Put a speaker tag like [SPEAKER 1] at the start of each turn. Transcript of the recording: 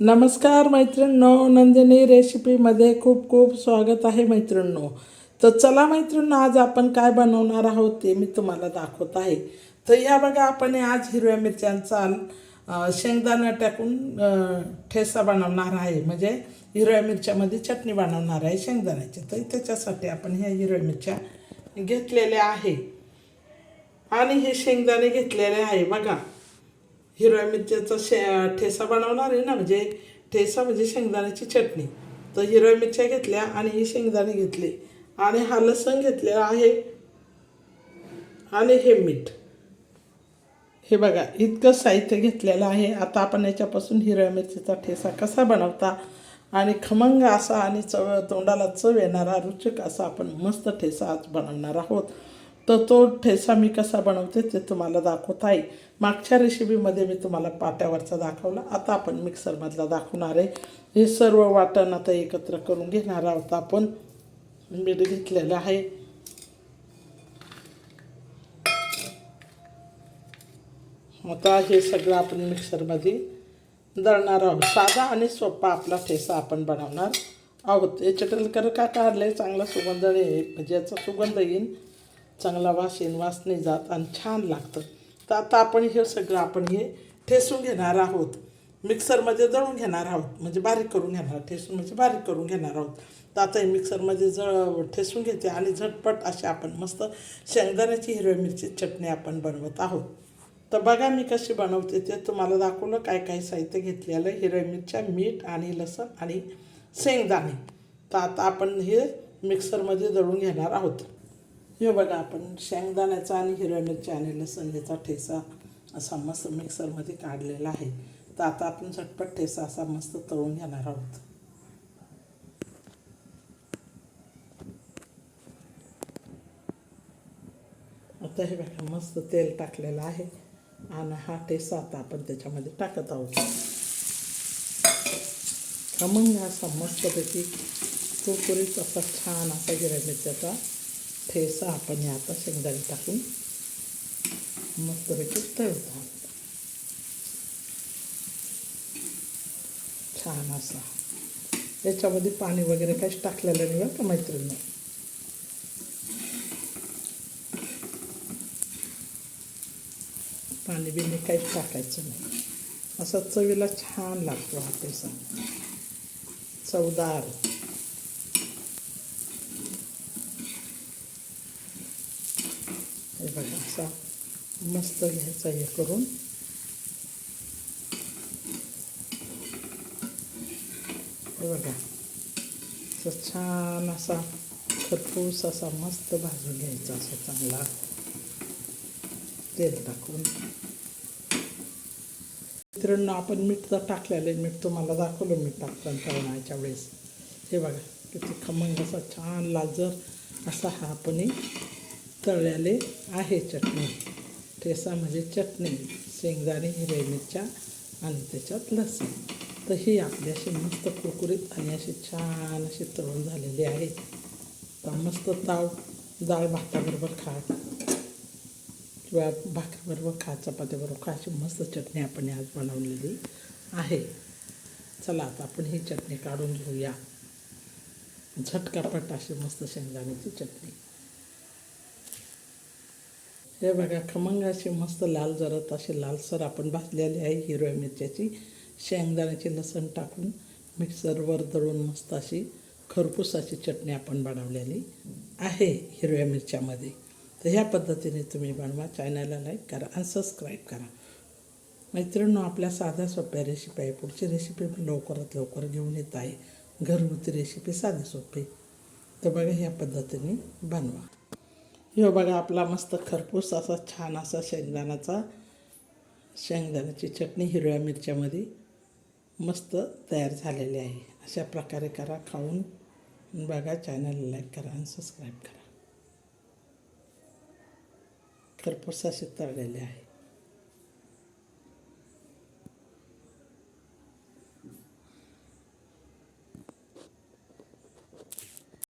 [SPEAKER 1] नमस्कार मैत्रिणींनो नंदिनी रेसिपीमध्ये खूप खूप स्वागत आहे मैत्रिणींनो. तर चला मैत्रिणींनो आज आपण काय बनवणार आहोत ते मी तुम्हाला दाखवत आहे. तर या बघा आपण आज हिरव्या मिरच्यांचा शेंगदाणा टाकून ठेसा बनवणार आहे. म्हणजे हिरव्या मिरच्यामध्ये चटणी बनवणार आहे शेंगदाण्याची. तर त्याच्यासाठी आपण ह्या हिरव्या मिरच्या घेतलेल्या आहे. आणि हे शेंगदाणे घेतलेले आहे. बघा हिरव्या मिरच्याचा शे ठेसा बनवणार आहे ना म्हणजे ठेसा म्हणजे शेंगदाण्याची चटणी. तर हिरव्या मिरच्या घेतल्या आणि ही शेंगदाणे घेतले. आणि हा लसण घेतलेला आहे. आणि हे मीठ. हे बघा इतकं साहित्य घेतलेलं आहे. आता आपण याच्यापासून हिरव्या मिरचीचा ठेसा कसा बनवता? आणि खमंग असा आणि चव तोंडाला चव येणारा रुचक असा आपण मस्त ठेसा आज बनवणार आहोत. तर तो ठेसा मी कसा बनवते ते तुम्हाला दाखवत आहे. मागच्या रेसिपीमध्ये मी तुम्हाला पाट्यावरचा दाखवला. आता आपण मिक्सरमधला दाखवणार आहे. हे सर्व वाटण आता एकत्र करून घेणार आहोत आपण. मीठ घेतलेलं आहे. आता हे सगळं आपण मिक्सरमध्ये दळणार आहोत. साधा आणि सोपा आपला ठेसा आपण बनवणार आहोत. याच्याकडे कर का? काढले चांगला सुगंध येईल? म्हणजे याचा सुगंध येईल. चांगला वास येईल वास नाही जात आणि छान लागतं. तर आता आपण हे सगळं आपण हे ठेसून घेणार आहोत. मिक्सरमध्ये दळून घेणार आहोत. म्हणजे बारीक करून घेणार ठेसून म्हणजे बारीक करून घेणार आहोत. तर आता हे मिक्सरमध्ये जळ ठेसून घेते आणि झटपट अशी आपण मस्त शेंगदाण्याची हिरव्या मिरची चटणी आपण बनवत आहोत. तर बघा मी कशी बनवते ते तुम्हाला दाखवलं काय काय साहित्य घेतलेलं हिरव्या मिरच्या मीठ आणि लसण आणि शेंगदाणे. तर आता आपण हे मिक्सरमध्ये दळून घेणार आहोत. हे बघा आपण शेंगदाण्याचा आणि हिरव्या आणि लसण ठेसा असा मस्त मिक्सरमध्ये काढलेला आहे. तर आता आपण झटपट ठेसा असा मस्त तळून घेणार आहोत. आता हे बघा मस्त तेल टाकलेलं आहे आणि हा ठेसा आता आपण त्याच्यामध्ये टाकत आहोत. खमंग असा मस्तपैकी कुरकुरीत असा छान असा हिरव्या मिरच्याचा ठेसा आपण या आता शेंगदाणे टाकून मस्तपैकी तळत आहोत छान असा. याच्यामध्ये पाणी वगैरे काहीच टाकलेलं नाही बरं का मैत्रिणी पाणी बिणी काहीच टाकायचं नाही. असा चवीला छान लागतो हा ठेसा चवदार. बघा असा मस्त घ्यायचा हे करून. हे बघा. असं छान असा खरपूस असा मस्त भाजून घ्यायचा असा चांगला. तेल टाकून. मित्रांनो आपण मीठ तर टाकलेलं आहे. मीठ तुम्हाला दाखवलं मीठ टाकताना तळणाच्या वेळेस. हे बघा किती खमंग असा छान लाजर असा हा आपण तळलेले आहे चटणी. ठेसा म्हणजे चटणी शेंगदाणे हिरव्या मिरच्या आणि त्याच्यात लसूण. तर ही आपली अशी मस्त कुरकुरीत आणि अशी छान अशी तळून झालेली आहे. तर मस्त ताव डाळ भाताबरोबर खा. किंवा भाकरीबरोबर खा चपात्याबरोबर खा अशी मस्त चटणी आपण आज बनवलेली आहे. चला आता आपण ही चटणी काढून घेऊया. झटकापट अशी मस्त शेंगदाण्याची चटणी. हे बघा खमंग अशी मस्त लाल जरत अशी लालसर आपण भाजलेली आहे हिरव्या मिरच्याची. शेंगदाण्याची लसण टाकून मिक्सरवर दळून मस्त अशी खरपूसाची चटणी आपण बनवलेली आहे हिरव्या मिरच्यामध्ये. तर ह्या पद्धतीने तुम्ही बनवा चॅनलला लाईक करा आणि सबस्क्राईब करा. मैत्रिणींनो आपल्या साध्या सोप्या रेसिपी आहे पुढची रेसिपी पण लवकरात लवकर घेऊन येत आहे. घरगुती रेसिपी साधी सोपी. तर बघा ह्या पद्धतीने बनवा. हे बघा आपला मस्त खरपूस असा छान असा शेंगदाण्याचा शेंगदाण्याची चटणी हिरव्या मिरच्यामध्ये मस्त तयार झालेली आहे. अशा प्रकारे करा खाऊन. बघा चॅनलला लाईक करा आणि सबस्क्राईब करा. खरपूस असे तळलेले आहे